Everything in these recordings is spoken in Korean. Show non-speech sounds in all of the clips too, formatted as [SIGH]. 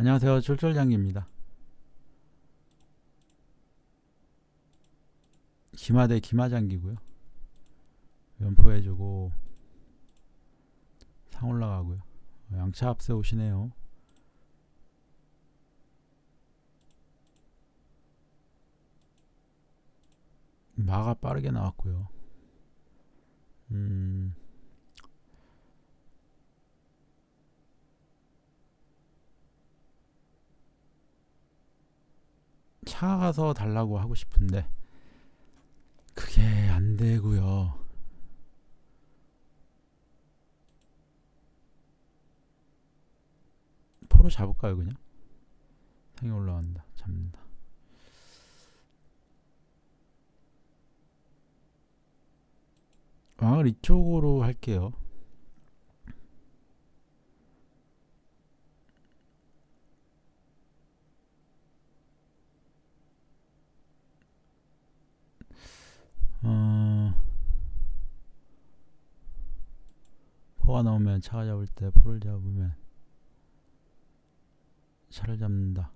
안녕하세요. 쫄쫄장기입니다. 기마대 기마장기고요. 연포해주고 상 올라가고요. 양차 앞세 오시네요. 마가 빠르게 나왔고요. 음, 차 가서 달라고 하고 싶은데 그게 안 되고요. 포로 잡을까요 그냥? 상이 올라간다. 잡는다. 왕을 이쪽으로 할게요. 어, 포가 나오면 차가 잡을 때 포를 잡으면 차를 잡는다.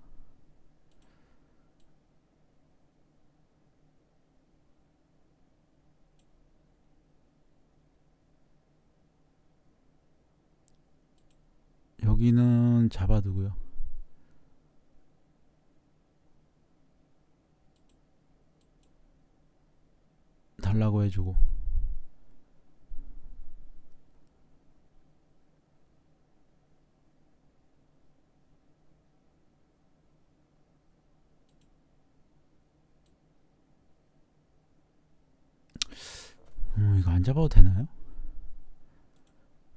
여기는 잡아두고요. 달라고 해주고 음, 이거 안 잡아도 되나요?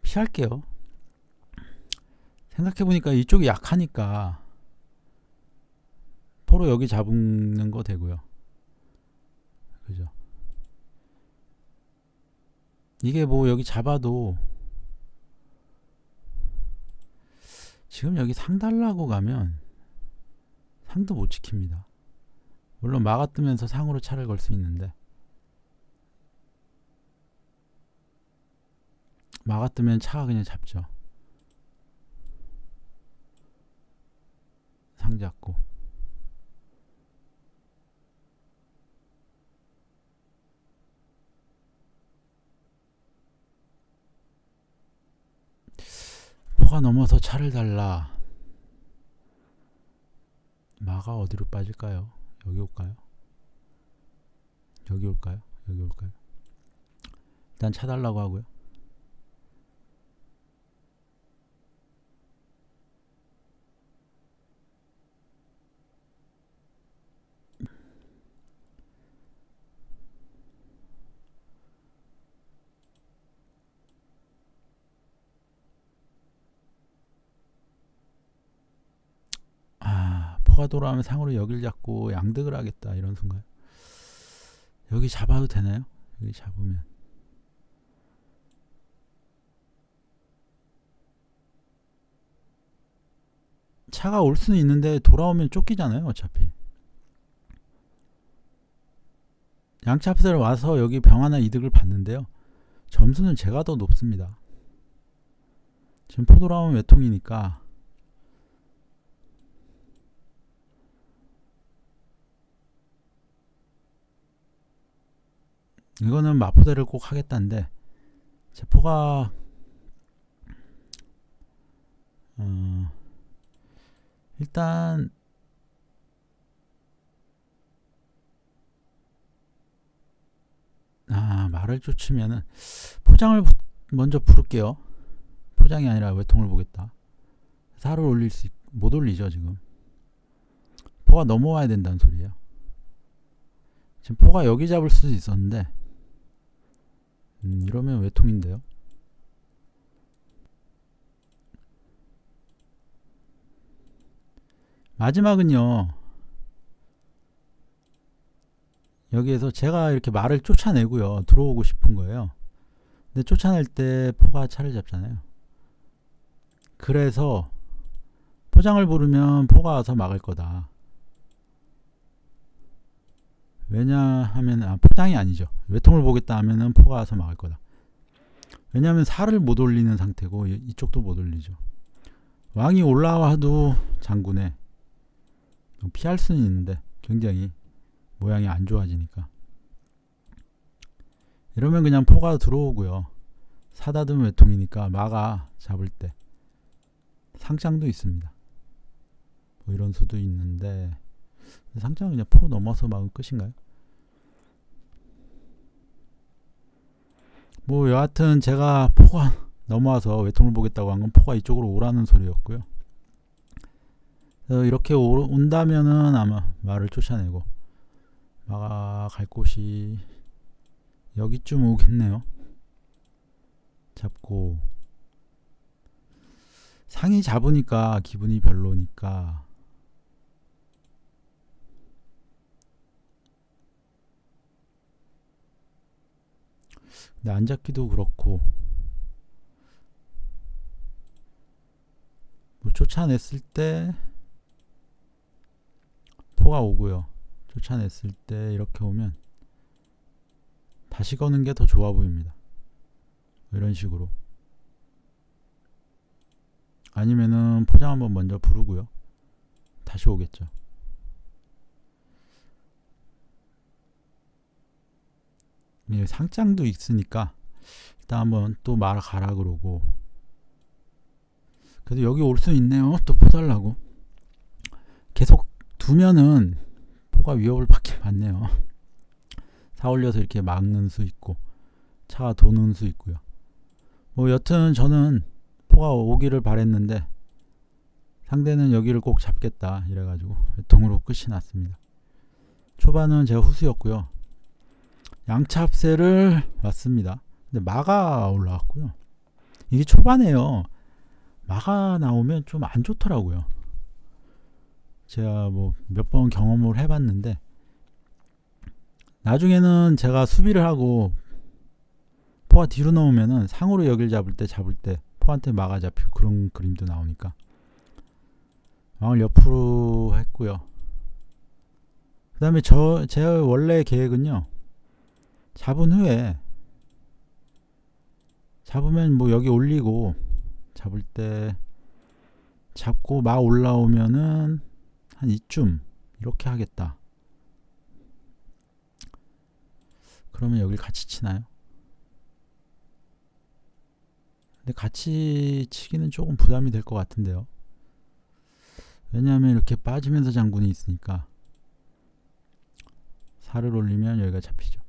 피할게요. 생각해보니까 이쪽이 약하니까 포로 여기 잡는 거 되고요. 그죠? 이게 뭐 여기 잡아도 지금 여기 상 달라고 가면 상도 못 지킵니다. 물론 막아 뜨면서 상으로 차를 걸 수 있는데 막아 뜨면 차가 그냥 잡죠. 상 잡고 포가 넘어서 차를 달라. 마가 어디로 빠질까요? 여기 올까요? 여기 올까요? 여기 올까요? 일단 차 달라고 하고요. 아, 포가 돌아오면 상으로 여길 잡고 양득을 하겠다 이런 순간. 여기 잡아도 되나요? 여기 잡으면 차가 올 수는 있는데 돌아오면 쫓기잖아요, 어차피. 양차프를 와서 여기 병 하나 이득을 봤는데요. 점수는 제가 더 높습니다. 지금 포 돌아오면 외통이니까 이거는 마포대를 꼭 하겠다는데 제 포가 어, 일단 아 말을 쫓으면은 포장을 부- 먼저 부를게요. 포장이 아니라 외통을 보겠다. 살을 올릴 수 못 올리죠 지금. 포가 넘어와야 된다는 소리예요. 지금 포가 여기 잡을 수도 있었는데 음, 이러면 외통인데요. 마지막은요. 여기에서 제가 이렇게 말을 쫓아내고요. 들어오고 싶은 거예요. 근데 쫓아낼 때 포가 차를 잡잖아요. 그래서 포장을 부르면 포가 와서 막을 거다. 왜냐하면 아, 포장이 아니죠. 외통을 보겠다 하면은 포가 와서 막을 거다. 왜냐하면 살을 못 올리는 상태고 이- 이쪽도 못 올리죠. 왕이 올라와도 장군에 피할 수는 있는데 굉장히 모양이 안 좋아지니까 이러면 그냥 포가 들어오고요. 사다듬 외통이니까 마가 잡을 때 상장도 있습니다. 뭐 이런 수도 있는데 상장은 그냥 포 넘어서 막은 끝인가요? 뭐 여하튼 제가 포가 넘어와서 외통을 보겠다고 한 건 포가 이쪽으로 오라는 소리였고요. 그래서 이렇게 오, 온다면은 아마 말을 쫓아내고 마가 갈 곳이 여기쯤 오겠네요. 잡고 상이 잡으니까 기분이 별로니까 근데 안 잡기도 그렇고 뭐 쫓아냈을 때 포가 오고요. 쫓아냈을 때 이렇게 오면 다시 거는 게 더 좋아 보입니다. 이런 식으로. 아니면은 포장 한번 먼저 부르고요. 다시 오겠죠. 예, 상장도 있으니까 일단 한번 또말 가라 그러고 그래도 여기 올 수 있네요. 또 포달라고 계속 두면은 포가 위협을 받게 [LAUGHS] 많네요. 사 올려서 이렇게 막는 수 있고 차가 도는 수 있고요. 뭐 여튼 저는 포가 오기를 바랬는데 상대는 여기를 꼭 잡겠다 이래가지고 동으로 끝이 났습니다. 초반은 제가 후수였고요. 양차 합세를 왔습니다. 근데 마가 올라왔고요. 이게 초반에요. 마가 나오면 좀 안 좋더라고요. 제가 뭐 몇 번 경험을 해봤는데 나중에는 제가 수비를 하고 포가 뒤로 넣으면은 상으로 여길 잡을 때 잡을 때 포한테 막아 잡히고 그런 그림도 나오니까 왕을 옆으로 했고요. 그 다음에 저 제 원래 계획은요. 잡은 후에 잡으면 뭐 여기 올리고 잡을 때 잡고 막 올라오면은 한 이쯤 이렇게 하겠다. 그러면 여길 같이 치나요? 근데 같이 치기는 조금 부담이 될 것 같은데요. 왜냐하면 이렇게 빠지면서 장군이 있으니까 살을 올리면 여기가 잡히죠.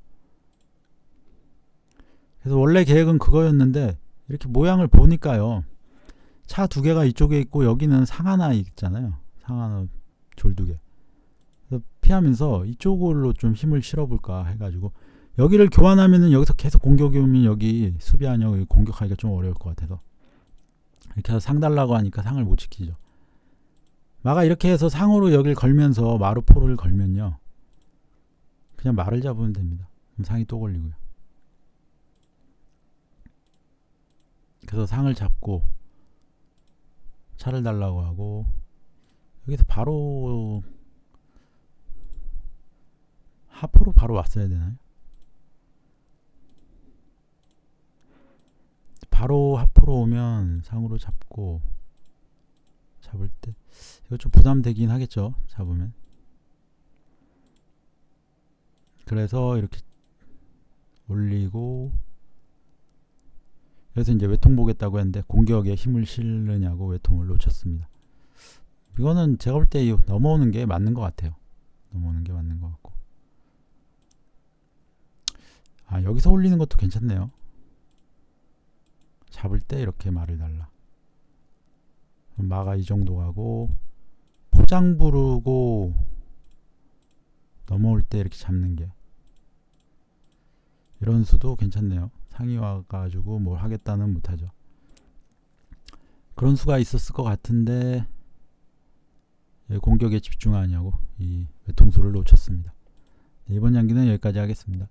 그래서 원래 계획은 그거였는데 이렇게 모양을 보니까요. 차 두 개가 이쪽에 있고 여기는 상 하나 있잖아요. 상 하나 졸 두 개. 그래서 피하면서 이쪽으로 좀 힘을 실어볼까 해가지고 여기를 교환하면은 여기서 계속 공격이 오면 여기 수비하냐고 여기 공격하기가 좀 어려울 것 같아서 이렇게 해서 상 달라고 하니까 상을 못 지키죠. 마가 이렇게 해서 상으로 여길 걸면서 마루 포를 걸면요. 그냥 말을 잡으면 됩니다. 그럼 상이 또 걸리고요. 그래서 상을 잡고 차를 달라고 하고 여기서 바로 하포로 바로 왔어야 되나요? 바로 하포로 오면 상으로 잡고 잡을 때 이거 좀 부담되긴 하겠죠 잡으면 그래서 이렇게 올리고 그래서 이제 외통 보겠다고 했는데 공격에 힘을 실느냐고 외통을 놓쳤습니다. 이거는 제가 볼 때 넘어오는 게 맞는 것 같아요. 넘어오는 게 맞는 것 같고. 아 여기서 올리는 것도 괜찮네요. 잡을 때 이렇게 말을 달라. 마가 이 정도 가고 포장 부르고 넘어올 때 이렇게 잡는 게 이런 수도 괜찮네요. 상이 와가지고 뭘 하겠다는 못하죠. 그런 수가 있었을 것 같은데 공격에 집중하냐고 이 외통수를 놓쳤습니다. 이번 양기는 여기까지 하겠습니다.